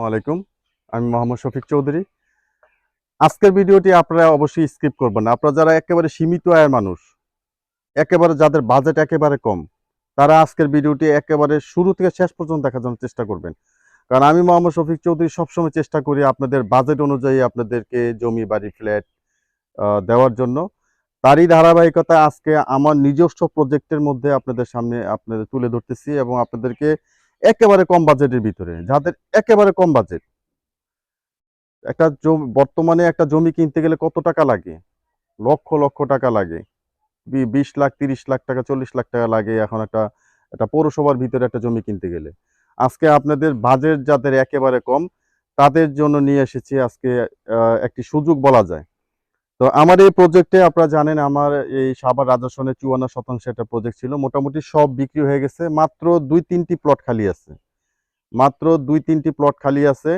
আসসালামু আলাইকুম। আমি মোহাম্মদ শফিক চৌধুরী। আজকের ভিডিওটি আপনারা অবশ্যই স্কিপ করবেন আপনারা যারা একেবারে সীমিত আয়ের মানুষ, একেবারে যাদের বাজেট একেবারে কম, তারা আজকের ভিডিওটি একেবারে শুরু থেকে শেষ পর্যন্ত দেখার জন্য চেষ্টা করবেন। কারণ আমি মোহাম্মদ শফিক চৌধুরী সবসময় চেষ্টা করি আপনাদের বাজেট অনুযায়ী আপনাদেরকে জমি, বাড়ি, ফ্ল্যাট দেওয়ার জন্য। তারই ধারাবাহিকতা আজকে আমার নিজস্ব প্রজেক্টের মধ্যে আপনাদের সামনে আপনাদের তুলে ধরতেছি এবং আপনাদেরকে একেবারে কম বাজেটের ভিতরে, যাদের একেবারে কম বাজেট। একটা জমি, বর্তমানে একটা জমি কিনতে গেলে কত টাকা লাগে? লক্ষ লক্ষ টাকা লাগে। বিশ লাখ, তিরিশ লাখ টাকা, চল্লিশ লাখ টাকা লাগে এখন একটা একটা পৌরসভার ভিতরে একটা জমি কিনতে গেলে। আজকে আপনাদের বাজেট যাদের একেবারে কম, তাদের জন্য নিয়ে এসেছি আজকে একটি সুযোগ বলা যায়। তো আমার এই প্রজেক্টে আপনারা জানেন আমার এই সাবার রাজস্বনের চুয়ান্ন শতাংশ একটা প্রজেক্ট ছিল। মোটামুটি সব বিক্রি হয়ে গেছে। মাত্র দুই তিনটি প্লট খালি আছে। মাত্র দুই তিনটি প্লট খালি আছে।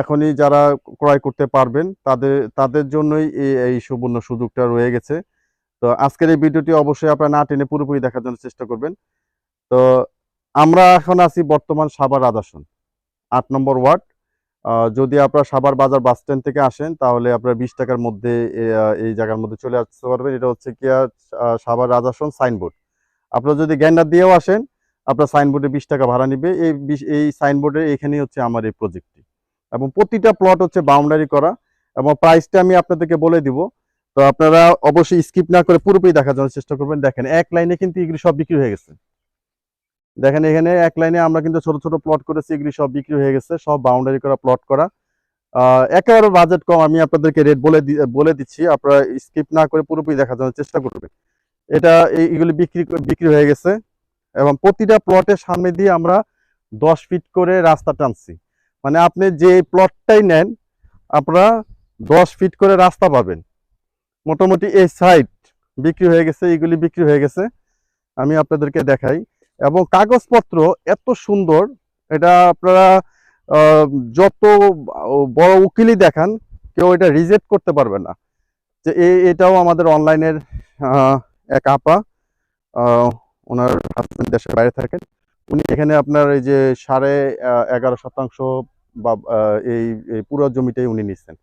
এখনই যারা ক্রয় করতে পারবেন, তাদের তাদের জন্যই এই এই সুবর্ণ সুযোগটা রয়ে গেছে। তো আজকের এই ভিডিওটি অবশ্যই আপনারা না টেনে পুরোপুরি দেখার জন্য চেষ্টা করবেন। তো আমরা এখন আছি বর্তমান সাবার রাজাসন আট নম্বর ওয়ার্ড। যদি আপনারা সাভার বাজার বাস স্ট্যান্ড থেকে আসেন, তাহলে আপনারা বিশ টাকার মধ্যে এই জায়গার মধ্যে চলে আসতে পারবেন। এটা হচ্ছে কি সাভার রাজাসন সাইনবোর্ড। আপনারা যদি গ্যান্ডার দিয়েও আসেন, আপনার সাইনবোর্ডে বিশ টাকা ভাড়া নিবে। এই এই সাইনবোর্ডের এখানেই হচ্ছে আমার এই প্রজেক্টটি। এবং প্রতিটা প্লট হচ্ছে বাউন্ডারি করা। এবং প্রাইসটা আমি আপনাদেরকে বলে দিব। তো আপনারা অবশ্যই স্কিপ না করে পুরোপুরি দেখার জন্য চেষ্টা করবেন। দেখেন, এক লাইনে কিন্তু এগুলি সব বিক্রি হয়ে গেছে। দেখেন এখানে এক লাইনে আমরা কিন্তু ছোট ছোট প্লট করেছি, এগুলি সব বিক্রি হয়ে গেছে, সব বাউন্ডারি করা প্লট করা। একেবারে বাজেট কম, আমি আপনাদেরকে রেট বলে বলে দিচ্ছি, আপনারা স্কিপ না করে পুরোপুরি দেখার জন্য চেষ্টা করবেন। এটা এইগুলি বিক্রি করে- বিক্রি হয়ে গেছে এবং প্রতিটা প্লটের সামনে দিয়ে আমরা দশ ফিট করে রাস্তা টানছি। মানে আপনি যে প্লটটাই নেন, আপনারা দশ ফিট করে রাস্তা পাবেন। মোটামুটি এই সাইড বিক্রি হয়ে গেছে, এগুলি বিক্রি হয়ে গেছে। আমি আপনাদেরকে দেখাই। এবং কাগজপত্র এত সুন্দর। এটা আপনারা যত বড় উকিলই দেখান, কেউ এটা রিজেক্ট করতে পারবে না। যে এটাও আমাদের অনলাইনের এক আপা ওনার হাজবেন্ড দেশের বাইরে থাকেন। উনি এখানে আপনার এই যে সাড়ে এগারো শতাংশ বা এই পুরো জমিটাই উনি নিচ্ছেন।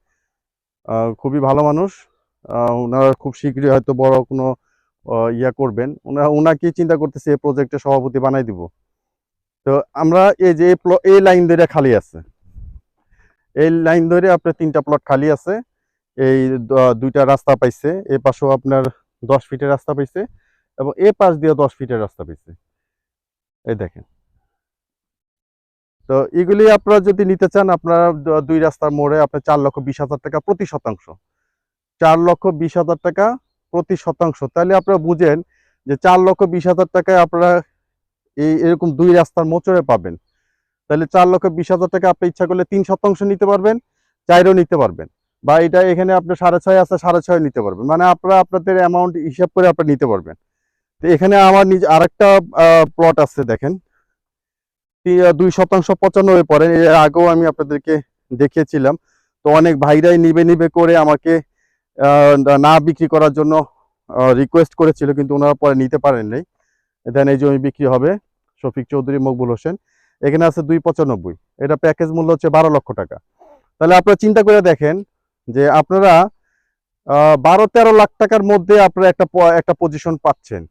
খুবই ভালো মানুষ। ওনারা খুব শীঘ্রই হয়তো বড় কোনো ইয়া করবেন। ওনারা ওনাকেই চিন্তা করতেছে এই প্রজেক্টের সভাপতি বানাই দিব। তো আমরা এই যে এই লাইন ধরে খালি আছে। এই লাইন ধরে আপনার তিনটা প্লট খালি আছে। এই দুইটা রাস্তা পাইছে। এই পাশেও আপনার দশ ফিটের রাস্তা পাইছে এবং এ পাশ দিয়ে দশ ফিটের রাস্তা পাইছে। এই দেখেন। তো এগুলি আপনারা যদি নিতে চান, আপনারা দুই রাস্তার মোড়ে আপনার চার লক্ষ বিশ হাজার টাকা প্রতি শতাংশ। চার লক্ষ বিশ হাজার টাকা প্রতি শতাংশ। তাহলে আপনারা বুঝেন যে চার লক্ষ বিশ হাজার টাকায় আপনারা এই এরকম দুই রাস্তার মোচড়ে পাবেন। তাহলে চার লক্ষ বিশ হাজার টাকা আপনি ইচ্ছা করলে তিন শতাংশ নিতে পারবেন চাইরও নিতে পারবেন। বা এটা এখানে আপনার সাড়ে ছয় আছে, সাড়ে ছয় নিতে পারবেন। মানে আপনারা আপনাদের অ্যামাউন্ট হিসাব করে আপনারা নিতে পারবেন। তো এখানে আমার নিজ আরেকটা প্লট আছে দেখেন। দুই শতাংশ পঁচানব্বই পড়ে এর আগেও আমি আপনাদেরকে দেখিয়েছিলাম। তো অনেক ভাইরাই নিবে নিবে করে আমাকে না বিক্রি করার জন্য রিকোয়েস্ট করেছিল, কিন্তু ওনারা পরে নিতে পারেন নাই। দেন এই জমি বিক্রি হবে, শফিক চৌধুরী, মকবুল হোসেন। এখানে আছে দুই পঁচানব্বই। এটা প্যাকেজ মূল্য হচ্ছে বারো লক্ষ টাকা। তাহলে আপনারা চিন্তা করে দেখেন যে আপনারা বারো তেরো লাখ টাকার মধ্যে আপনারা একটা একটা পজিশন পাচ্ছেন।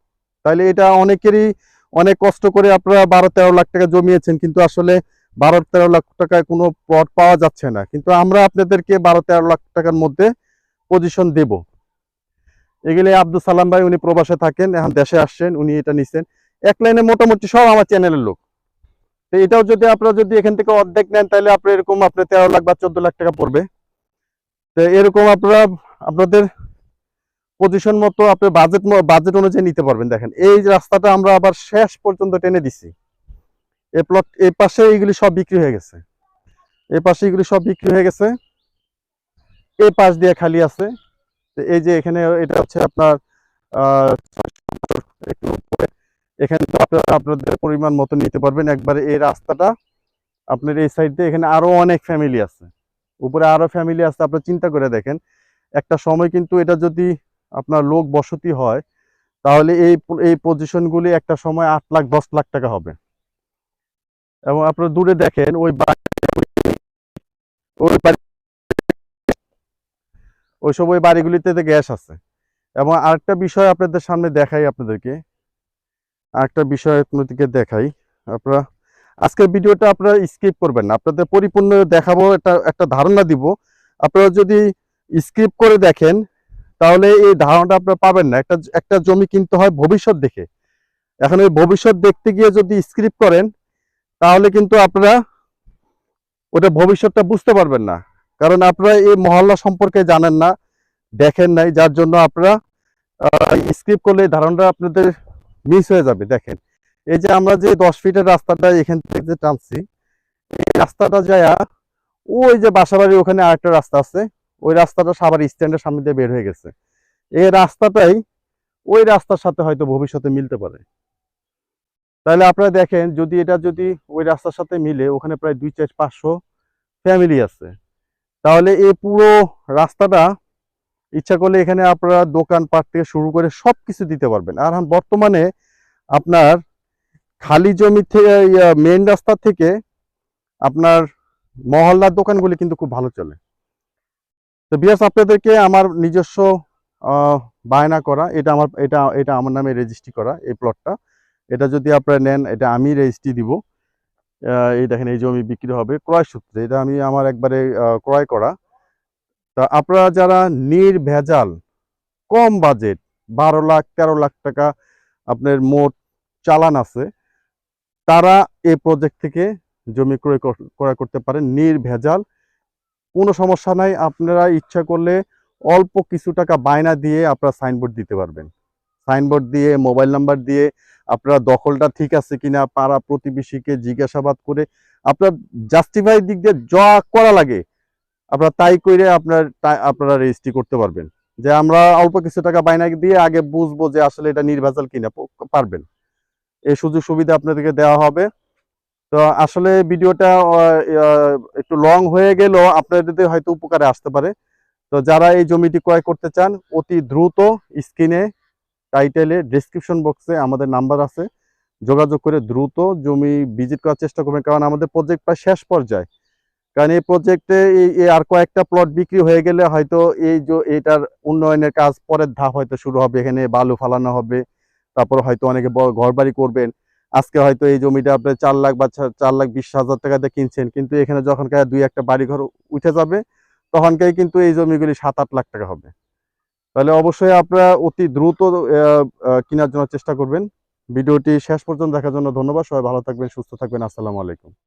তাহলে এটা অনেকেরই অনেক কষ্ট করে আপনারা বারো তেরো লাখ টাকা জমিয়েছেন, কিন্তু আসলে বারো তেরো লাখ টাকায় কোনো প্লট পাওয়া যাচ্ছে না। কিন্তু আমরা আপনাদেরকে বারো তেরো লাখ টাকার মধ্যে পজিশন দেব। এগুলি আব্দুল সালাম ভাই, উনি প্রবাসে থাকেন, এখন দেশে আসছেন, উনি এটা নিছেন। এক লাইনে মোটামুটি সব আমার চ্যানেলের লোক। তো এটাও যদি আপনারা যদি এখান থেকে অর্ধেক নেন, তাহলে আপনার এরকম আপনার তেরো লাখ বা চোদ্দ লাখ টাকা পড়বে। তো এরকম আপনারা, আপনাদের পজিশন মতো আপনি বাজেট বাজেট অনুযায়ী নিতে পারবেন, দেখেন। এই রাস্তাটা আমরা আবার শেষ পর্যন্ত টেনে দিছি। এই প্লট এই পাশে এইগুলি সব বিক্রি হয়ে গেছে। এই পাশে এগুলি সব বিক্রি হয়ে গেছে। এই পাশ দিয়ে খালি আছে। এই যে এখানে এটা হচ্ছে আপনার এখানে তো আপনাদের পরিমাণ মতো নিতে পারবেন। একবারে এই রাস্তাটা আপনার এই সাইড দিয়ে এখানে আরও অনেক ফ্যামিলি আছে। উপরে আরও ফ্যামিলি আছে, আপনারা চিন্তা করে দেখেন। একটা সময় কিন্তু এটা যদি আপনার লোক বসতি হয়, তাহলে এই এই পজিশনগুলি একটা সময় আট লাখ, দশ লাখ টাকা হবে। এবং আপনারা দূরে দেখেন, ওই ওই ওইসব ওই বাড়িগুলিতে গ্যাস আছে। এবং আরেকটা বিষয় আপনাদের সামনে দেখাই আপনাদেরকে। আরেকটা বিষয় আপনাদেরকে দেখাই। আপনারা আজকের ভিডিওটা আপনারা স্কিপ করবেন না। আপনাদের পরিপূর্ণ দেখাবো, একটা একটা ধারণা দিব। আপনারা যদি স্কিপ করে দেখেন, তাহলে এই ধারণাটা আপনারা পাবেন না। একটা একটা জমি কিনতে হয় ভবিষ্যৎ দেখে। এখন ওই ভবিষ্যৎ দেখতে গিয়ে যদি স্ক্রিপ্ট করেন, তাহলে কিন্তু আপনারা ওটা ভবিষ্যৎটা বুঝতে পারবেন না। কারণ আপনারা এই মহল্লা সম্পর্কে জানেন না, দেখেন নাই, যার জন্য আপনারা স্কিপ করলে ধারণাটা আপনাদের মিস হয়ে যাবে, দেখেন। এই যে আমরা যে দশ ফিটের রাস্তাটা এখান থেকে যে টানছি, এই রাস্তাটা যায়, ওই যে বাসাবাড়ির ওখানে আরেকটা রাস্তা আছে, ওই রাস্তাটা সাবার স্ট্যান্ডের সামনে দিয়ে বের হয়ে গেছে। এই রাস্তাটাই ওই রাস্তার সাথে হয়তো ভবিষ্যতে মিলতে পারে। তাহলে আপনারা দেখেন, যদি এটা যদি ওই রাস্তার সাথে মিলে, ওখানে প্রায় দুই চার পাঁচশো ফ্যামিলি আছে। তাহলে এই পুরো রাস্তাটা ইচ্ছা করলে এখানে আপনারা দোকানপাট থেকে শুরু করে সব কিছু দিতে পারবেন। আর এখন বর্তমানে আপনার খালি জমি থেকে মেন রাস্তা থেকে আপনার মহল্লার দোকানগুলি কিন্তু খুব ভালো চলে। তো বিয়াস আপনাদেরকে আমার নিজস্ব বায়না করা, এটা আমার, এটা এটা আমার নামে রেজিস্ট্রি করা এই প্লটটা এটা যদি আপনারা নেন, এটা আমি রেজিস্ট্রি দিব। এই দেখেন, এই জমি বিক্রি হবে ক্রয় সূত্রে। এটা আমি আমার একবারে ক্রয় করা। তা আপনারা যারা নির্ভেজাল, কম বাজেট, বারো লাখ, তেরো লাখ টাকা আপনার মোট চালান আছে, তারা এই প্রজেক্ট থেকে জমি ক্রয় কর- ক্রয় করতে পারেন। নির্ভেজাল, কোনো সমস্যা নাই। আপনারা ইচ্ছা করলে অল্প কিছু টাকা বায়না দিয়ে আপনারা সাইনবোর্ড দিতে পারবেন। সাইনবোর্ড দিয়ে, মোবাইল নাম্বার দিয়ে আপনার দখলটা ঠিক আছে কিনা পাড়া প্রতিবেশীকে জিজ্ঞাসাবাদ করে আপনার জাস্টিফাই দিক দিয়ে যা করা লাগে, আপনার তাই করে আপনার আপনারা রেজিস্ট্রি করতে পারবেন। যে আমরা অল্প কিছু টাকা বাইনা দিয়ে আগে বুঝব যে আসলে এটা নির্ভেজাল কিনা পারবেন। এই সুযোগ সুবিধা আপনাদেরকে দেওয়া হবে। তো আসলে ভিডিওটা একটু লং হয়ে গেলেও আপনাদের হয়তো উপকারে আসতে পারে। তো যারা এই জমিটি ক্রয় করতে চান, অতি দ্রুত স্ক্রিনে টাইটেলে ডেসক্রিপশন বক্সে আমাদের নাম্বার আছে। যোগাযোগ করে দ্রুত জমি ভিজিট করার চেষ্টা করবেন, কারণ আমাদের প্রজেক্ট প্রায় শেষ পর্যায়ে। কারণ এই প্রজেক্টে এই আর কয়েকটা প্লট বিক্রি হয়ে গেলে হয়তো এই যে এটার উন্নয়নের কাজ পরের ধাপ হয়তো শুরু হবে, এখানে বালু ফালানো হবে, তারপর হয়তো অনেকে ঘর বাড়ি করবেন। আজকে হয়তো এই জমিটা আপনি চার লাখ বা চার লাখ বিশ হাজার টাকা দিয়ে কিনছেন, কিন্তু এখানে যখনকার দুই একটা বাড়ি ঘর উঠে যাবে, তখনকার কিন্তু এই জমিগুলি সাত আট লাখ টাকা হবে। তাহলে অবশ্যই আপনারা অতি দ্রুত কেনার জন্য চেষ্টা করবেন। ভিডিওটি শেষ পর্যন্ত দেখার জন্য ধন্যবাদ। সবাই ভালো থাকবেন, সুস্থ থাকবেন। আসসালামু আলাইকুম।